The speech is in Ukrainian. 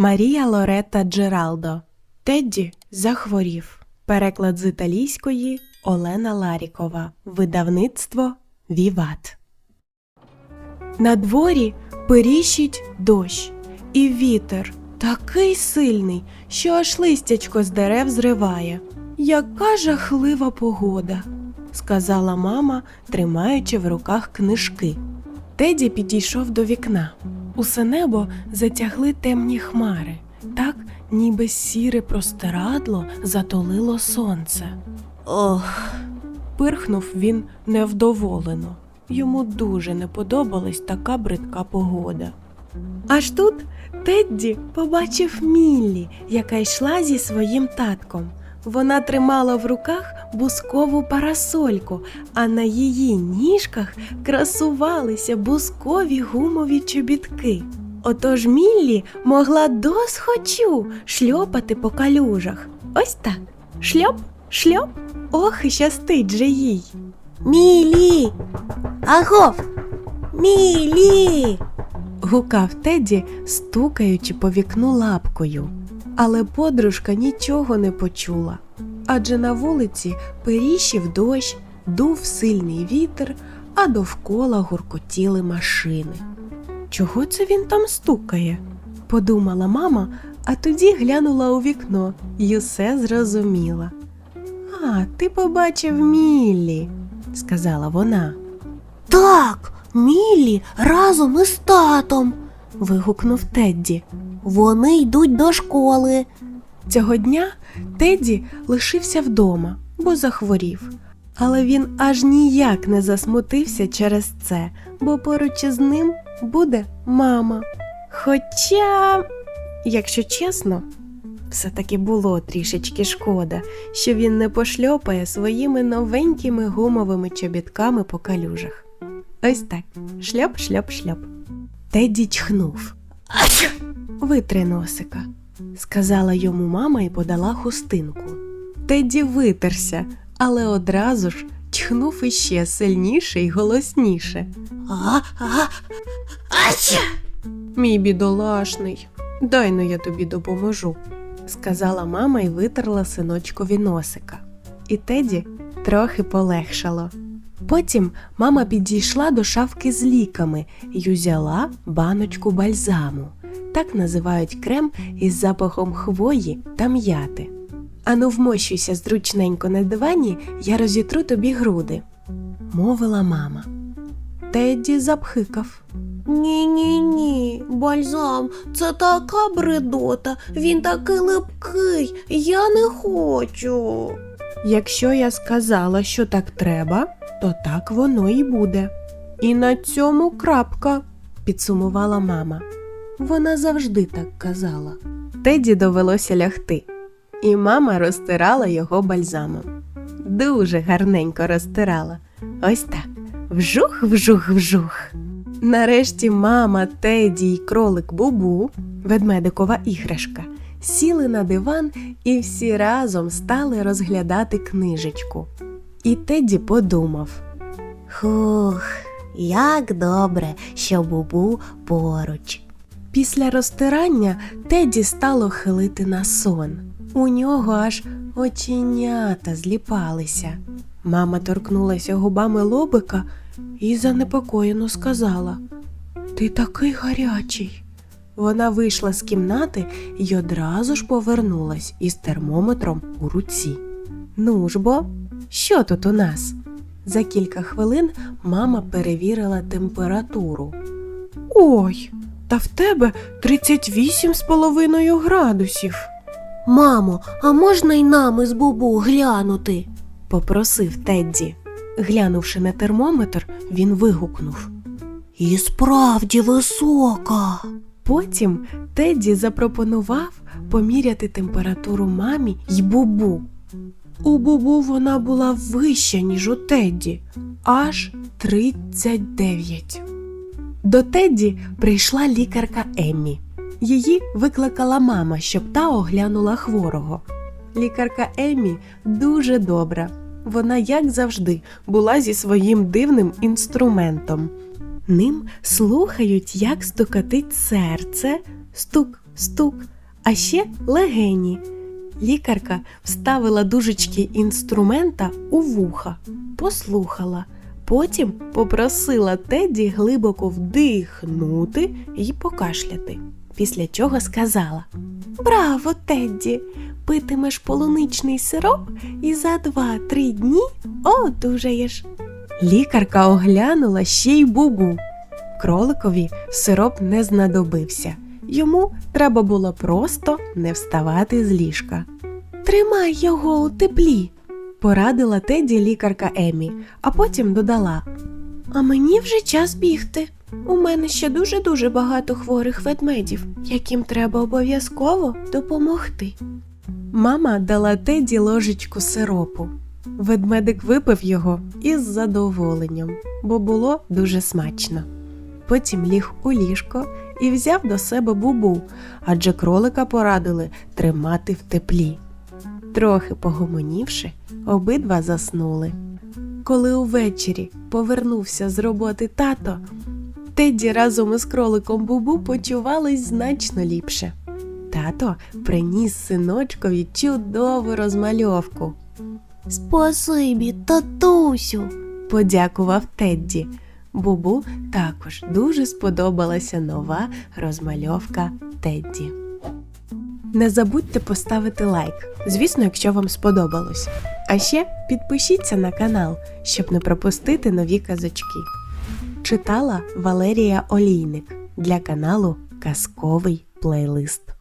Марія Лоретта Джералдо. Тедді захворів. Переклад з італійської Олена Ларікова. Видавництво Віват. На дворі періщить дощ, і вітер такий сильний, що аж листячко з дерев зриває. Яка жахлива погода, сказала мама, тримаючи в руках книжки. Теді підійшов до вікна. Усе небо затягли темні хмари, так ніби сіре простирадло затулило сонце. Ох. Пирхнув він невдоволено. Йому дуже не подобалась така бридка погода. Аж тут Тедді побачив Міллі, яка йшла зі своїм татком. Вона тримала в руках бускову парасольку, а на її ніжках красувалися бускові гумові чобітки. Отож Міллі могла досхочу шльопати по калюжах. Ось так. Шльоп, шльоп. Ох, і щастить же їй. Мілі! Агов! Мілі! гукав Теді, стукаючи по вікну лапкою. Але подружка нічого не почула, адже на вулиці періщив дощ, дув сильний вітер, а довкола гуркотіли машини. Чого це він там стукає? подумала мама, а тоді глянула у вікно і усе зрозуміла. А, ти побачив Міллі, сказала вона. Так, Мілі разом із татом. Вигукнув Тедді. Вони йдуть до школи. Цього дня Тедді лишився вдома, бо захворів. Але він аж ніяк не засмутився через це, бо поруч із ним буде мама. Хоча, якщо чесно, все-таки було трішечки шкода, що він не пошльопає своїми новенькими гумовими чобітками по калюжах. Ось так шльоп, шльоп, шльоп. Тедді чхнув. Витри носика, сказала йому мама і подала хустинку. Теді витерся, але одразу ж чхнув іще сильніше й голосніше. А, а, ача! Мій бідолашний, дай но я тобі допоможу, сказала мама і витерла синочкові носика. І Теді трохи полегшало. Потім мама підійшла до шафки з ліками і узяла баночку бальзаму. Так називають крем із запахом хвої та м'яти. Ану, вмощуйся зручненько на дивані, я розітру тобі груди, мовила мама. Тедді запхикав. Ні, ні, ні, бальзам, це така бредота, він такий липкий, я не хочу. Якщо я сказала, що так треба, то так воно і буде. І на цьому крапка, підсумувала мама. Вона завжди так казала. Теді довелося лягти, і мама розтирала його бальзамом. Дуже гарненько розтирала. Ось так. Вжух, вжух, вжух. Нарешті мама, Теді й кролик Бубу, ведмедикова іграшка, сіли на диван і всі разом стали розглядати книжечку. І Теді подумав. Хух, як добре, що бубу поруч. Після розтирання Теді стало хилити на сон. У нього аж оченята зліпалися. Мама торкнулася губами лобика і занепокоєно сказала: Ти такий гарячий. Вона вийшла з кімнати і одразу ж повернулась із термометром у руці. Ну ж бо, що тут у нас? За кілька хвилин мама перевірила температуру. Ой, та в тебе 38 з половиною градусів, Мамо, а можна й нам із бубу глянути? попросив Тедді. Глянувши на термометр, він вигукнув. І справді висока. Потім Тедді запропонував поміряти температуру мамі й бубу. У бубу вона була вища, ніж у Тедді, аж 39. До Тедді прийшла лікарка Еммі. Її викликала мама, щоб та оглянула хворого. Лікарка Еммі дуже добра. Вона, як завжди, була зі своїм дивним інструментом. Ним слухають, як стукатить серце, стук, стук, а ще легені. Лікарка вставила дужечки інструмента у вуха, послухала, потім попросила Тедді глибоко вдихнути і покашляти. Після чого сказала: Браво, Тедді! Питимеш полуничний сироп і за 2-3 дні одужаєш. Лікарка оглянула ще й бубу. Кроликові сироп не знадобився. Йому треба було просто не вставати з ліжка. Тримай його у теплі, порадила Теді лікарка Емі, а потім додала: А мені вже час бігти. У мене ще дуже-дуже багато хворих ведмедів, яким треба обов'язково допомогти. Мама дала Теді ложечку сиропу. Ведмедик випив його із задоволенням, бо було дуже смачно. Потім ліг у ліжко і взяв до себе бубу, адже кролика порадили тримати в теплі. Трохи погомонівши, обидва заснули. Коли увечері повернувся з роботи тато, Тедді разом із кроликом Бубу почувались значно ліпше. Тато приніс синочкові чудову розмальовку. Спасибі, татусю. Подякував Тедді. Бубу також дуже сподобалася нова розмальовка Тедді. Не забудьте поставити лайк, звісно, якщо вам сподобалось. А ще підпишіться на канал, щоб не пропустити нові казочки. Читала Валерія Олійник для каналу Казковий плейлист.